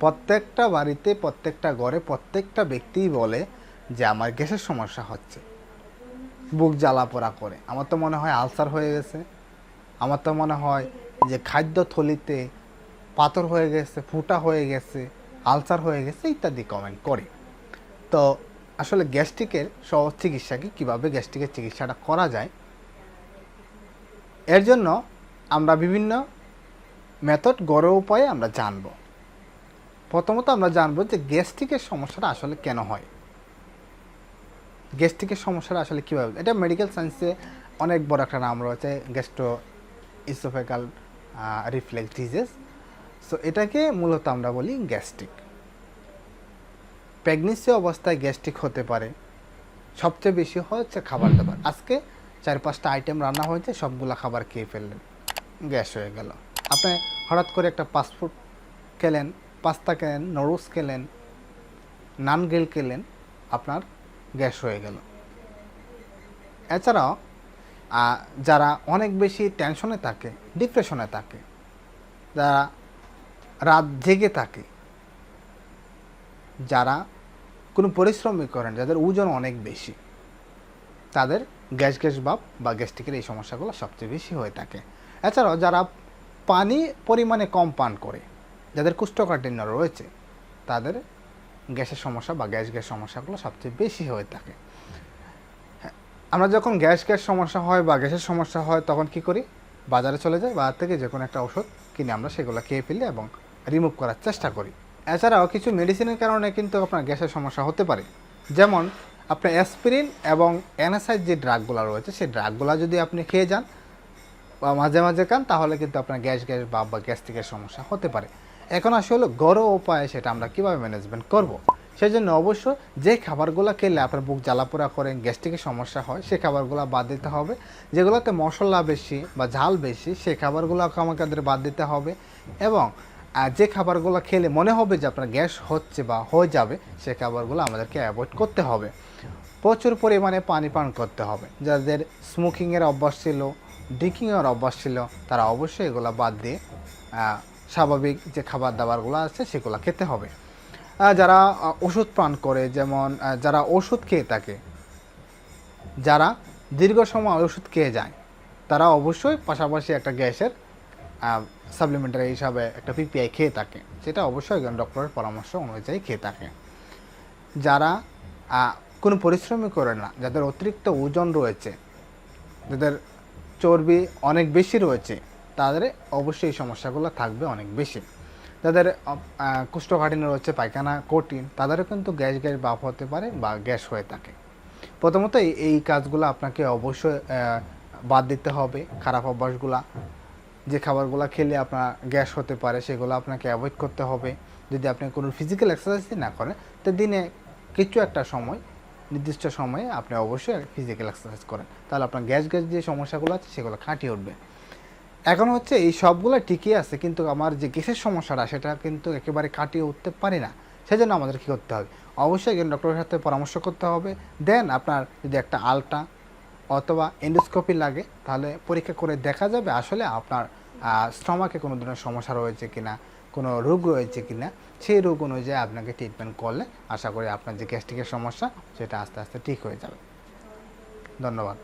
প্রত্যেকটা বাড়িতে, প্রত্যেকটা ঘরে, প্রত্যেকটা ব্যক্তিই বলে যে আমার গ্যাসের সমস্যা হচ্ছে। বুক জ্বালা পোড়া করে। আমার তো মনে হয় আলসার হয়ে গেছে। আমার তো মনে হয় যে খাদ্য থলিতে পাথর হয়ে গেছে, ফুটা হয়ে গেছে, আলসার হয়ে গেছে ইত্যাদি কমেন্ট করে। তো আসলে গ্যাস্ট্রিকের সহজ চিকিৎসা কি? কীভাবে গ্যাস্ট্রিকের চিকিৎসাটা করা যায়? এর জন্য আমরা বিভিন্ন মেথড গড়ে উপায়ে আমরা জানব। প্রথমত আমরা জানব যে গ্যাস্ট্রিকের সমস্যাটা আসলে কেন হয়। গ্যাস্ট্রিকের সমস্যাটা আসলে কীভাবে? এটা মেডিকেল সায়েন্সে অনেক বড় একটা নাম রয়েছে gastro oesophageal reflex disease so এটাকে মূলত আমরা বলি গ্যাস্ট্রিক। প্রেগনেন্সি অবস্থায় গ্যাস্ট্রিক হতে পারে। সবচেয়ে বেশি হচ্ছে খাবার দাবার। আজকে চার পাঁচটা আইটেম রান্না হয়েছে, সবগুলো খাবার খেয়ে ফেললেন। গ্যাস হয়ে গেল। আপনি হঠাৎ করে একটা পাসপোর্ট খেলেন পাস্তা খেলেন নুডলস খেলেন নান গেল খেলেন আপনার গ্যাস হয়ে গেল। এছাড়াও যারা অনেক বেশি টেনশনে থাকে ডিপ্রেশনে থাকে, যারা রাত জেগে থাকে, যারা কোনো পরিশ্রমই করেন, যাদের ওজন অনেক বেশি, তাদের গ্যাস গ্যাস ভাব বা গ্যাস্ট্রিকের এই সমস্যাগুলো সবচেয়ে বেশি হয়ে থাকে। এছাড়াও, যারা পানি পরিমাণে কম পান করে যাদের কুষ্ঠকাঠিন্য রয়েছে, তাদের গ্যাসের সমস্যা বা গ্যাস গ্যাস সমস্যাগুলো সবচেয়ে বেশি হয়ে থাকে। আমরা যখন গ্যাস গ্যাস সমস্যা হয় বা গ্যাসের সমস্যা হয়, তখন কি করি? বাজারে চলে যাই, বাজার থেকে যে কোনো একটা ওষুধ কিনে আমরা সেগুলো খেয়ে ফেলি এবং রিমুভ করার চেষ্টা করি। এছাড়াও কিছু মেডিসিনের কারণে কিন্তু আপনার গ্যাসের সমস্যা হতে পারে। যেমন আপনার অ্যাসপিরিন এবং অ্যানাসাইড যে ড্রাগগুলো রয়েছে, সেই ড্রাগগুলো যদি আপনি খেয়ে যান বা মাঝে মাঝে খান, তাহলে কিন্তু আপনার গ্যাস গ্যাস বা গ্যাস্ট্রিকের সমস্যা হতে পারে। এখন আসলে ঘরোয়া উপায়ে সেটা আমরা কীভাবে ম্যানেজমেন্ট করব। সেই জন্য অবশ্য যে খাবারগুলো খেলে আপনার বুক জ্বালাপোড়া করে গ্যাস্ট্রিকের সমস্যা হয়, সে খাবারগুলো বাদ দিতে হবে। যেগুলোতে মশলা বেশি বা ঝাল বেশি সেই খাবারগুলোকে আমাদের বাদ দিতে হবে। এবং যে খাবারগুলো খেলে মনে হবে যে আপনার গ্যাস হচ্ছে বা হয়ে যাবে, সে খাবারগুলো আমাদেরকে অ্যাভয়েড করতে হবে। প্রচুর পরিমাণে পানি পান করতে হবে। যাদের স্মোকিংয়ের অভ্যাস ছিল ড্রিঙ্কিংয়ের অভ্যাস ছিল, তারা অবশ্যই এগুলো বাদ দিয়ে স্বাভাবিক যে খাবার দাবারগুলো আছে সেগুলো খেতে হবে। যারা ওষুধ পান করে, যেমন যারা ওষুধ খেয়ে থাকে, যারা দীর্ঘ সময় ওষুধ খেয়ে যায়, তারা অবশ্যই পাশাপাশি একটা গ্যাসের সাপ্লিমেন্টারি হিসাবে একটা পিপিআই খেয়ে থাকে। সেটা অবশ্যই একজন ডক্টরের পরামর্শ অনুযায়ী খেয়ে থাকে। যারা কোনো পরিশ্রমই করে না, যাদের অতিরিক্ত ওজন রয়েছে, যাদের চর্বি অনেক বেশি রয়েছে তাদের অবশ্যই এই সমস্যাগুলো থাকবে অনেক বেশি। যাদের কুষ্ঠকাঠিন্য রয়েছে, পায়খানা, কঠিন, তাদেরও কিন্তু গ্যাস গ্যাস ভাব হতে পারে বা গ্যাস হয়ে থাকে। প্রথমত এই- কাজগুলো আপনাকে অবশ্যই বাদ দিতে হবে, খারাপ অভ্যাসগুলা। যে খাবারগুলো খেলে আপনার গ্যাস হতে পারে, সেগুলো আপনাকে অ্যাভয়েড করতে হবে। যদি আপনি কোনো ফিজিক্যাল এক্সারসাইজই না করেন, তো দিনে কিছু একটা সময়, নির্দিষ্ট সময়ে আপনি অবশ্যই ফিজিক্যাল এক্সারসাইজ করেন। তাহলে আপনার গ্যাস গ্যাস যে সমস্যাগুলো আছে, সেগুলো কাটিয়ে উঠবে। এখন হচ্ছে এই সবগুলো ঠিকই আছে, কিন্তু আমার যে গ্যাসের সমস্যাটা, সেটা কিন্তু একেবারে কাটিয়ে উঠতে পারি না। সেজন্য আমাদের কী করতে হবে? অবশ্যই একজন ডক্টরের সাথে পরামর্শ করতে হবে। দেন আপনার যদি একটা আলট্রা অথবা এন্ডোস্কোপি লাগে, তাহলে পরীক্ষা করে দেখা যাবে আসলে আপনার স্টমাকে কোনো ধরনের সমস্যা রয়েছে কিনা, কোনো রোগ রয়েছে কিনা, সেই রোগ অনুযায়ী আপনাকে ট্রিটমেন্ট করলে আশা করি আপনার যে গ্যাস্ট্রিকের সমস্যা, সেটা আস্তে আস্তে ঠিক হয়ে যাবে। ধন্যবাদ।